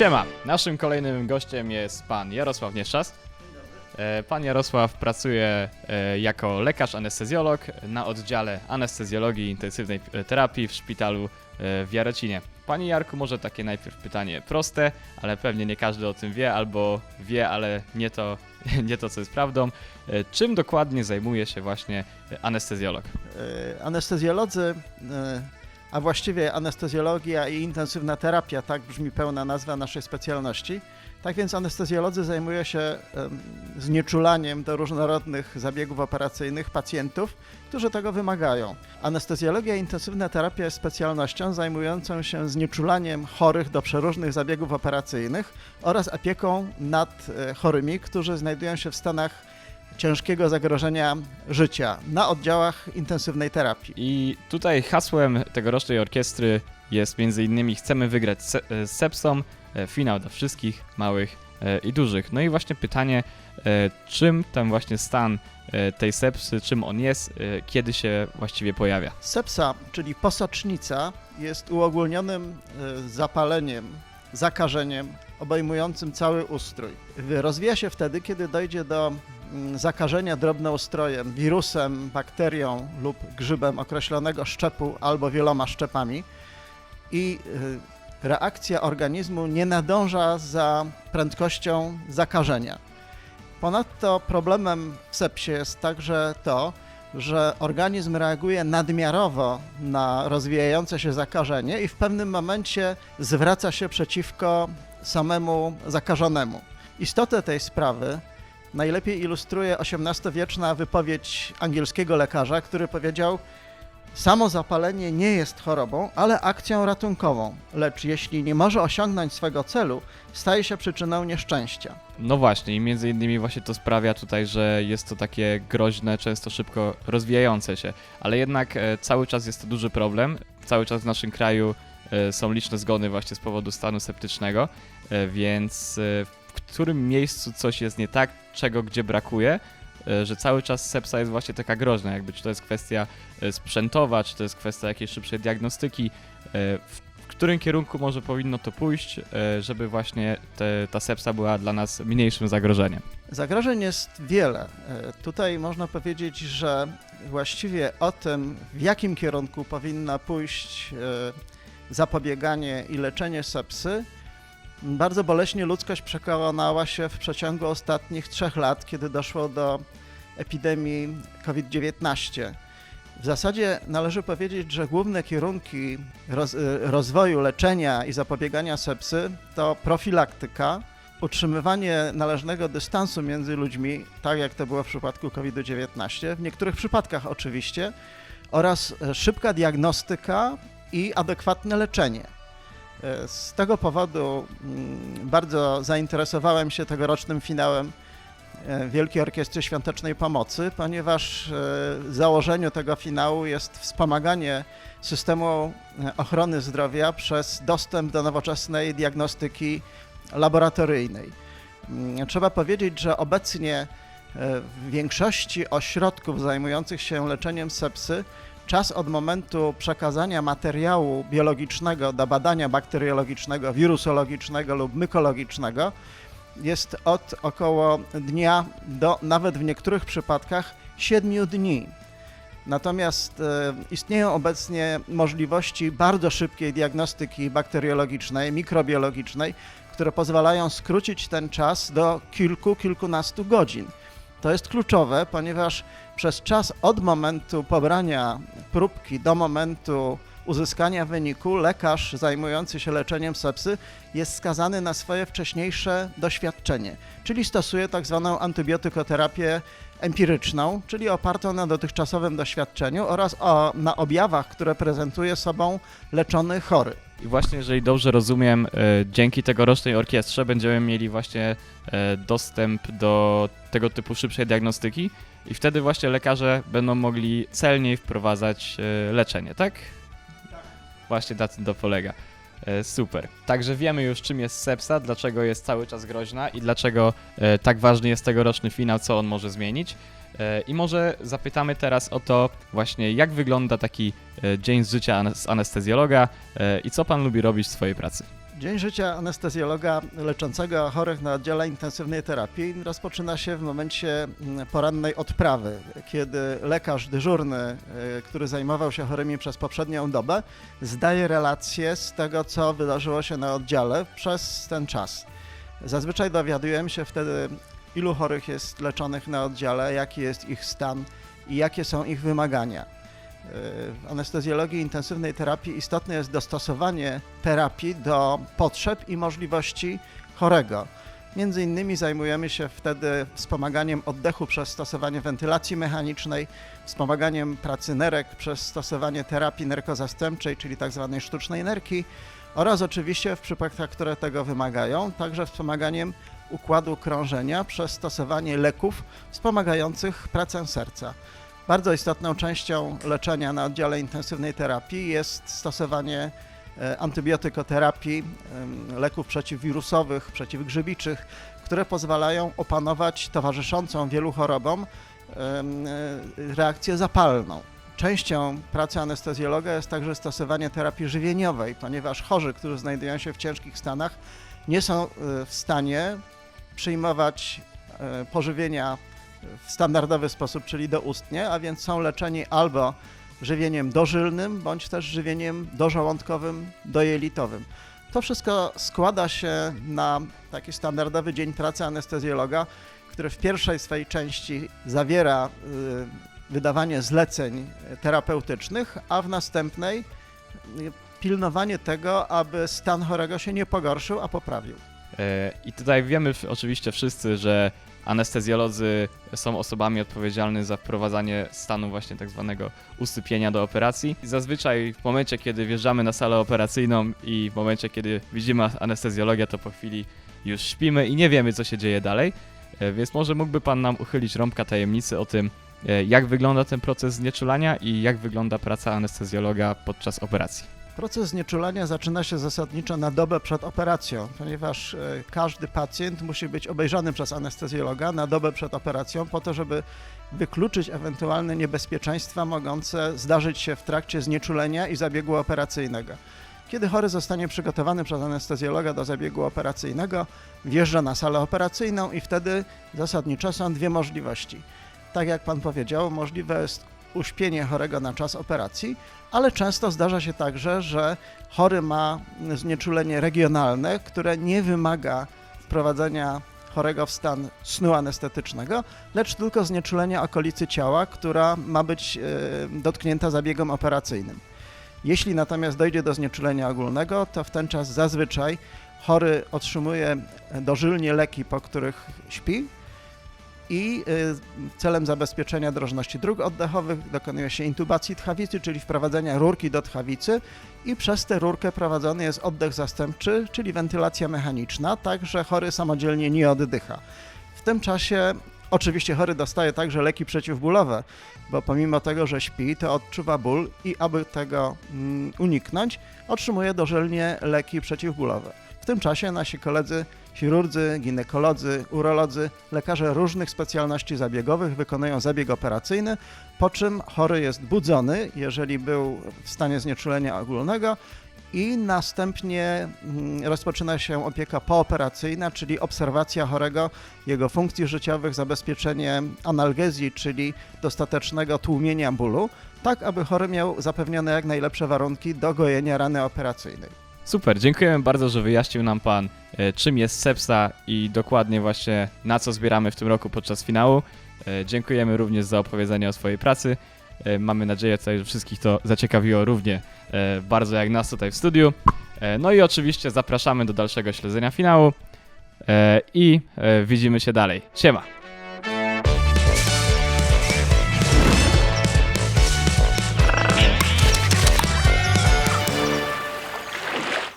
Siema, naszym kolejnym gościem jest pan Jarosław Nieszczas. E, Pan Jarosław pracuje e, jako lekarz anestezjolog na oddziale anestezjologii i intensywnej e, terapii w szpitalu e, w Jarocinie. Panie Jarku, może takie najpierw pytanie proste, ale pewnie nie każdy o tym wie, albo wie, ale nie to, nie to co jest prawdą. Czym dokładnie zajmuje się właśnie anestezjolog? Anestezjolodzy, a właściwie anestezjologia i intensywna terapia, tak brzmi pełna nazwa naszej specjalności. Tak więc anestezjolodzy zajmują się em, znieczulaniem do różnorodnych zabiegów operacyjnych pacjentów, którzy tego wymagają. Anestezjologia i intensywna terapia jest specjalnością zajmującą się znieczulaniem chorych do przeróżnych zabiegów operacyjnych oraz opieką nad e, chorymi, którzy znajdują się w stanach ciężkiego zagrożenia życia na oddziałach intensywnej terapii. I tutaj hasłem tegorocznej orkiestry jest między innymi chcemy wygrać se- e, z Sepsą, e, finał dla wszystkich, małych e, i dużych. No i właśnie pytanie, czym ten właśnie stan tej sepsy, czym on jest, kiedy się właściwie pojawia? Sepsa, czyli posocznica, jest uogólnionym zapaleniem, zakażeniem obejmującym cały ustrój. Rozwija się wtedy, kiedy dojdzie do zakażenia drobnoustrojem, wirusem, bakterią lub grzybem określonego szczepu albo wieloma szczepami i e, reakcja organizmu nie nadąża za prędkością zakażenia. Ponadto problemem w sepsie jest także to, że organizm reaguje nadmiarowo na rozwijające się zakażenie i w pewnym momencie zwraca się przeciwko samemu zakażonemu. Istotę tej sprawy najlepiej ilustruje XVIII-wieczna wypowiedź angielskiego lekarza, który powiedział: Samo zapalenie nie jest chorobą, ale akcją ratunkową, lecz jeśli nie może osiągnąć swego celu, staje się przyczyną nieszczęścia. No właśnie, i między innymi właśnie to sprawia tutaj, że jest to takie groźne, często szybko rozwijające się, ale jednak e, cały czas jest to duży problem. Cały czas w naszym kraju e, są liczne zgony właśnie z powodu stanu septycznego, e, więc w którym miejscu coś jest nie tak, czego gdzie brakuje, e, że cały czas sepsa jest właśnie taka groźna, jakby czy to jest kwestia e, sprzętowa, czy to jest kwestia jakiejś szybszej diagnostyki, e, w którym kierunku może powinno to pójść, żeby właśnie te, ta sepsa była dla nas mniejszym zagrożeniem. Zagrożeń jest wiele. Tutaj można powiedzieć, że właściwie o tym, w jakim kierunku powinna pójść zapobieganie i leczenie sepsy, bardzo boleśnie ludzkość przekonała się w przeciągu ostatnich trzech lat, kiedy doszło do epidemii COVID-19. W zasadzie należy powiedzieć, że główne kierunki roz, rozwoju leczenia i zapobiegania sepsy to profilaktyka, utrzymywanie należnego dystansu między ludźmi, tak jak to było w przypadku COVID-19, w niektórych przypadkach oczywiście, oraz szybka diagnostyka i adekwatne leczenie. E, Z tego powodu mm, bardzo zainteresowałem się tegorocznym finałem e, Wielkiej Orkiestry Świątecznej Pomocy, ponieważ e, założeniu tego finału jest wspomaganie systemu ochrony zdrowia przez dostęp do nowoczesnej diagnostyki laboratoryjnej. Mm, Trzeba powiedzieć, że obecnie w większości ośrodków zajmujących się leczeniem sepsy czas od momentu przekazania materiału biologicznego do badania bakteriologicznego, wirusologicznego lub mykologicznego jest od około dnia do nawet w niektórych przypadkach 7 dni. Natomiast e, istnieją obecnie możliwości bardzo szybkiej diagnostyki bakteriologicznej, mikrobiologicznej, które pozwalają skrócić ten czas do kilku, kilkunastu godzin. To jest kluczowe, ponieważ przez czas od momentu pobrania próbki do momentu uzyskania wyniku lekarz zajmujący się leczeniem sepsy jest skazany na swoje wcześniejsze doświadczenie, czyli stosuje tak zwaną antybiotykoterapię empiryczną, czyli opartą na dotychczasowym doświadczeniu oraz o, na objawach, które prezentuje sobą leczony chory. I właśnie, jeżeli dobrze rozumiem, e, dzięki tegorocznej orkiestrze będziemy mieli właśnie e, dostęp do tego typu szybszej diagnostyki i wtedy właśnie lekarze będą mogli celniej wprowadzać e, leczenie, tak? Właśnie na tym to polega. Super. Także wiemy już, czym jest sepsa, dlaczego jest cały czas groźna i dlaczego tak ważny jest tegoroczny finał, co on może zmienić. E, I może zapytamy teraz o to właśnie, jak wygląda taki e, dzień z życia anes- anestezjologa e, i co pan lubi robić w swojej pracy. Dzień życia anestezjologa leczącego chorych na oddziale intensywnej terapii rozpoczyna się w momencie mm, porannej odprawy, kiedy lekarz dyżurny, który zajmował się chorymi przez poprzednią dobę, zdaje relację z tego, co wydarzyło się na oddziale przez ten czas. Zazwyczaj dowiadujemy się wtedy, ilu chorych jest leczonych na oddziale, jaki jest ich stan i jakie są ich wymagania. W anestezjologii intensywnej terapii istotne jest dostosowanie terapii do potrzeb i możliwości chorego. Między innymi zajmujemy się wtedy wspomaganiem oddechu przez stosowanie wentylacji mechanicznej, wspomaganiem pracy nerek przez stosowanie terapii nerkozastępczej, czyli tzw. sztucznej nerki oraz oczywiście w przypadkach, które tego wymagają, także wspomaganiem układu krążenia przez stosowanie leków wspomagających pracę serca. Bardzo istotną częścią leczenia na oddziale intensywnej terapii jest stosowanie e, antybiotykoterapii, leków przeciwwirusowych, przeciwgrzybiczych, które pozwalają opanować towarzyszącą wielu chorobom e, reakcję zapalną. Częścią pracy anestezjologa jest także stosowanie terapii żywieniowej, ponieważ chorzy, którzy znajdują się w ciężkich stanach, nie są e, w stanie przyjmować e, pożywienia w standardowy sposób, czyli doustnie, a więc są leczeni albo żywieniem dożylnym, bądź też żywieniem dożołądkowym, dojelitowym. To wszystko składa się na taki standardowy dzień pracy anestezjologa, który w pierwszej swej części zawiera y, wydawanie zleceń terapeutycznych, a w następnej y, pilnowanie tego, aby stan chorego się nie pogorszył, a poprawił. E, I tutaj wiemy oczywiście wszyscy, że anestezjolodzy są osobami odpowiedzialnymi za wprowadzanie stanu właśnie tak zwanego usypienia do operacji. I zazwyczaj w momencie, kiedy wjeżdżamy na salę operacyjną i w momencie, kiedy widzimy anestezjologię, to po chwili już śpimy i nie wiemy, co się dzieje dalej. E, Więc może mógłby Pan nam uchylić rąbka tajemnicy o tym, e, jak wygląda ten proces znieczulania i jak wygląda praca anestezjologa podczas operacji. Proces znieczulania zaczyna się zasadniczo na dobę przed operacją, ponieważ e, każdy pacjent musi być obejrzany przez anestezjologa na dobę przed operacją po to, żeby wykluczyć ewentualne niebezpieczeństwa mogące zdarzyć się w trakcie znieczulenia i zabiegu operacyjnego. Kiedy chory zostanie przygotowany przez anestezjologa do zabiegu operacyjnego, wjeżdża na salę operacyjną i wtedy zasadniczo są dwie możliwości. Tak jak pan powiedział, możliwe jest uśpienie chorego na czas operacji, ale często zdarza się także, że chory ma znieczulenie regionalne, które nie wymaga wprowadzenia chorego w stan snu anestetycznego, lecz tylko znieczulenia okolicy ciała, która ma być e, dotknięta zabiegiem operacyjnym. Jeśli natomiast dojdzie do znieczulenia ogólnego, to w ten czas zazwyczaj chory otrzymuje dożylnie leki, po których śpi, i y, celem zabezpieczenia drożności dróg oddechowych dokonuje się intubacji tchawicy, czyli wprowadzenia rurki do tchawicy i przez tę rurkę prowadzony jest oddech zastępczy, czyli wentylacja mechaniczna, tak że chory samodzielnie nie oddycha. W tym czasie oczywiście chory dostaje także leki przeciwbólowe, bo pomimo tego, że śpi, to odczuwa ból i aby tego mm, uniknąć, otrzymuje dożylnie leki przeciwbólowe. Tym czasie nasi koledzy chirurdzy, ginekolodzy, urolodzy, lekarze różnych specjalności zabiegowych wykonują zabieg operacyjny, po czym chory jest budzony, jeżeli był w stanie znieczulenia ogólnego i następnie mm, rozpoczyna się opieka pooperacyjna, czyli obserwacja chorego, jego funkcji życiowych, zabezpieczenie analgezji, czyli dostatecznego tłumienia bólu, tak aby chory miał zapewnione jak najlepsze warunki do gojenia rany operacyjnej. Super, dziękujemy bardzo, że wyjaśnił nam Pan, e, czym jest sepsa i dokładnie właśnie na co zbieramy w tym roku podczas finału. E, Dziękujemy również za opowiedzenie o swojej pracy. E, Mamy nadzieję, że wszystkich to zaciekawiło równie bardzo jak nas tutaj w studiu. No i oczywiście zapraszamy do dalszego śledzenia finału i widzimy się dalej. Siema!